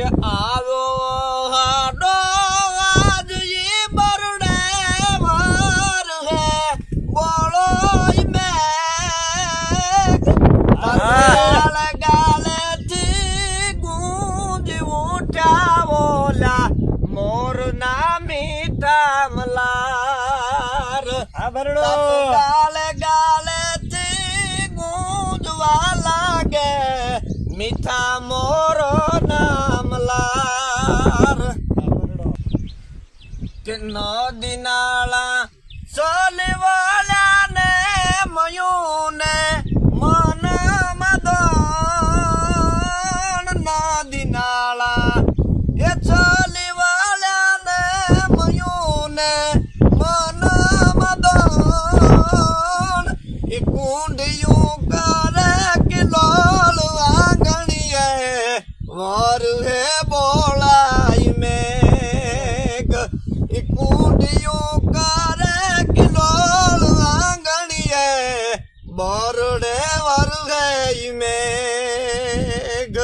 કે આવો હાડો આજ ઈ બરડે વાર હે બોલો ઈ મેઘ. ગાલે ગાલેથી ગુંજ ઉઠ્યા બોલા મોરના મીઠા મલાર હા બરડો. ગાલે ગાલે થી ગુંજવા લાગે મીઠા મોરો નામલાર કે નદી નાળા સોલવાળા ને મયું ને મન મદન. નદી નાળા એ સોલવાળા ને મયું ને મન મદન. એ કુંડિયું કરે કે લોલ આંગણીએ વર હે બોલાય મેઘ એ કુંડિયું કરે કે લોલ આંગણીએ બરડે વર હે મેઘ.